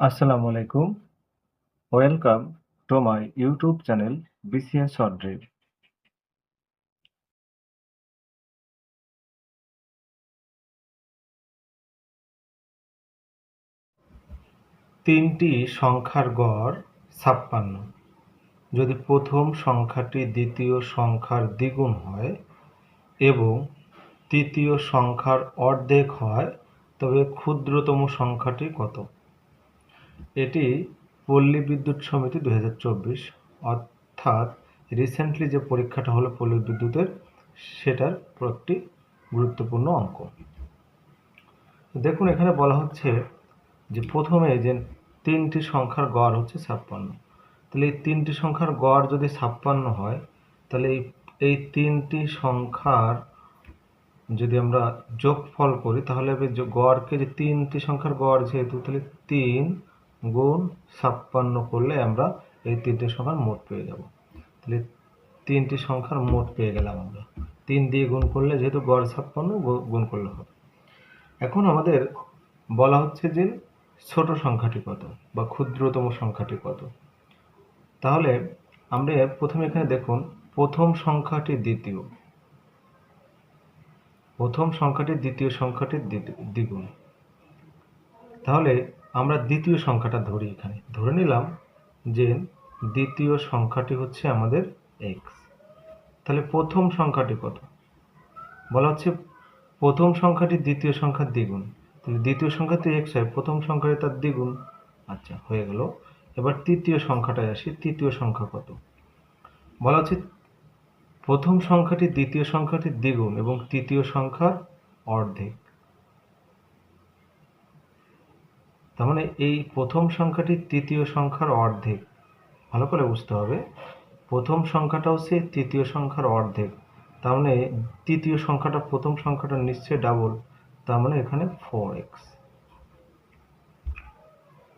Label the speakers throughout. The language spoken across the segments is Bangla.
Speaker 1: আসসালামু আলাইকুম। Welcome to my YouTube channel BCS short তিনটি সংখ্যার গড় ছাপ্পান্ন। যদি প্রথম সংখ্যাটি দ্বিতীয় সংখ্যার দ্বিগুণ হয় এবং তৃতীয় সংখ্যার অর্ধেক হয়, তবে ক্ষুদ্রতম সংখ্যাটি কত? এটি পল্লী বিদ্যুৎ সমিতি দুই হাজার চব্বিশ, অর্থাৎ রিসেন্টলি যে পরীক্ষাটা হলো পল্লী বিদ্যুতের, সেটার একটি গুরুত্বপূর্ণ অঙ্ক। দেখুন, এখানে বলা হচ্ছে যে প্রথমে যে তিনটি সংখ্যার গড় হচ্ছে ছাপ্পান্ন। তাহলে এই তিনটি সংখ্যার গড় যদি ছাপ্পান্ন হয়, তাহলে এই এই তিনটি সংখ্যার যদি আমরা যোগফল করি, তাহলে গড়কে যে তিনটি সংখ্যার গড় যেহেতু, তাহলে তিন গুণ ছাপ্পান্ন করলে আমরা এই তিনটি সংখ্যার মোট পেয়ে যাব। তাহলে তিনটি সংখ্যার মোট পেয়ে গেলাম আমরা। তিন দিয়ে গুণ করলে যেহেতু গড় ছাপ্পান্ন গুণ করলে হবে। এখন আমাদের বলা হচ্ছে যে ছোট সংখ্যাটি কত বা ক্ষুদ্রতম সংখ্যাটি কত? তাহলে আমরা প্রথমে এখানে দেখুন, প্রথম সংখ্যাটি দ্বিতীয়। প্রথম সংখ্যাটি দ্বিতীয় সংখ্যাটির দ্বিগুণ। তাহলে আমরা দ্বিতীয় সংখ্যাটা ধরি এখানে। ধরে নিলাম যে দ্বিতীয় সংখ্যাটি হচ্ছে আমাদের এক্স তাহলে প্রথম সংখ্যাটি কত? বলা হচ্ছে প্রথম সংখ্যাটি দ্বিতীয় সংখ্যার দ্বিগুণ। তাহলে দ্বিতীয় সংখ্যাতে এক্স হয়, প্রথম সংখ্যাটি তার দ্বিগুণ। আচ্ছা হয়ে গেল। এবার তৃতীয় সংখ্যাটায় আসি, তৃতীয় সংখ্যা কত? বলা হচ্ছে প্রথম সংখ্যাটি দ্বিতীয় সংখ্যাটির দ্বিগুণ এবং তৃতীয় সংখ্যার অর্ধেক। তার মানে এই প্রথম সংখ্যাটি তৃতীয় সংখ্যার অর্ধেক। ভালো করে বুঝতে হবে। প্রথম সংখ্যাটা হচ্ছে তৃতীয় সংখ্যার অর্ধেক। তার মানে তৃতীয় সংখ্যাটা, প্রথম সংখ্যাটা নিশ্চয়ই ডাবল তার মানে এখানে ফোর এক্স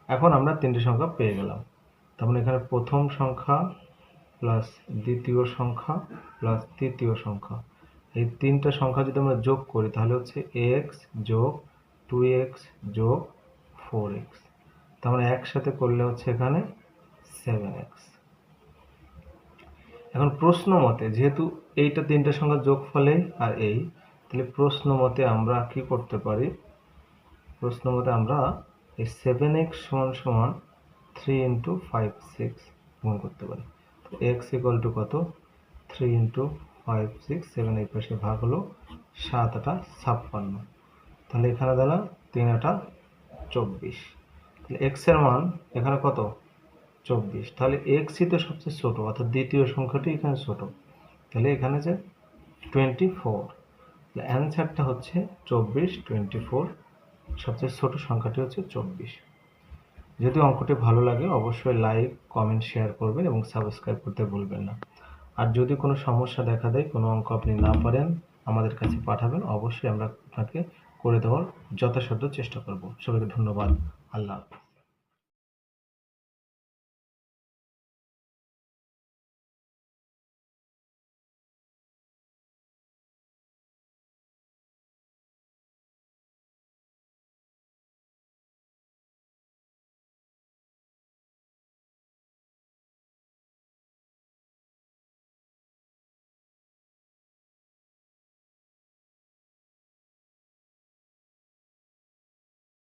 Speaker 1: এখন আমরা তিনটি সংখ্যা পেয়ে গেলাম। তার মানে এখানে প্রথম সংখ্যা প্লাস দ্বিতীয় সংখ্যা প্লাস তৃতীয় সংখ্যা। এই তিনটা সংখ্যা যদি আমরা যোগ করি, তাহলে হচ্ছে এক্স যোগ টু এক্স যোগ ফোর এক্স মানে একসাথে করলে হচ্ছে এখানে সেভেন এক্স এখন প্রশ্ন মতে, যেহেতু এইটা তিনটে সংখ্যা যোগ ফলে আর এই, তাহলে প্রশ্ন মতে আমরা কি করতে পারি? প্রশ্ন মতে আমরা এই সেভেন এক্স সমান সমান থ্রি ইন্টু ফাইভ সিক্স গুণ করতে পারি। এক্স ইকুয়াল টু কত? Three into five six seven এই পাশে ভাগ হলো সাত আটা ছাপ্পান্ন। তাহলে এখানে দাঁড়া তিন আটা চব্বিশ। তাহলে এক্সের মান এখানে কত? চব্বিশ। তাহলে এক্সই তো সবচেয়ে ছোটো, অর্থাৎ দ্বিতীয় সংখ্যাটি এখানে ছোট। তাহলে এখানে যে টোয়েন্টি ফোর অ্যান্সারটা হচ্ছে চব্বিশ টোয়েন্টি ফোর সবচেয়ে ছোটো সংখ্যাটি হচ্ছে চব্বিশ। যদি অঙ্কটি ভালো লাগে, অবশ্যই লাইক কমেন্ট শেয়ার করবেন এবং সাবস্ক্রাইব করতে ভুলবেন না। আর যদি কোনো সমস্যা দেখা দেয়, কোনো অঙ্ক আপনি না পারেন, আমাদের কাছে পাঠাবেন। অবশ্যই আমরা আপনাকে করে দেওয়ার যথাসাধ্য চেষ্টা করব। সবাইকে ধন্যবাদ। আল্লাহ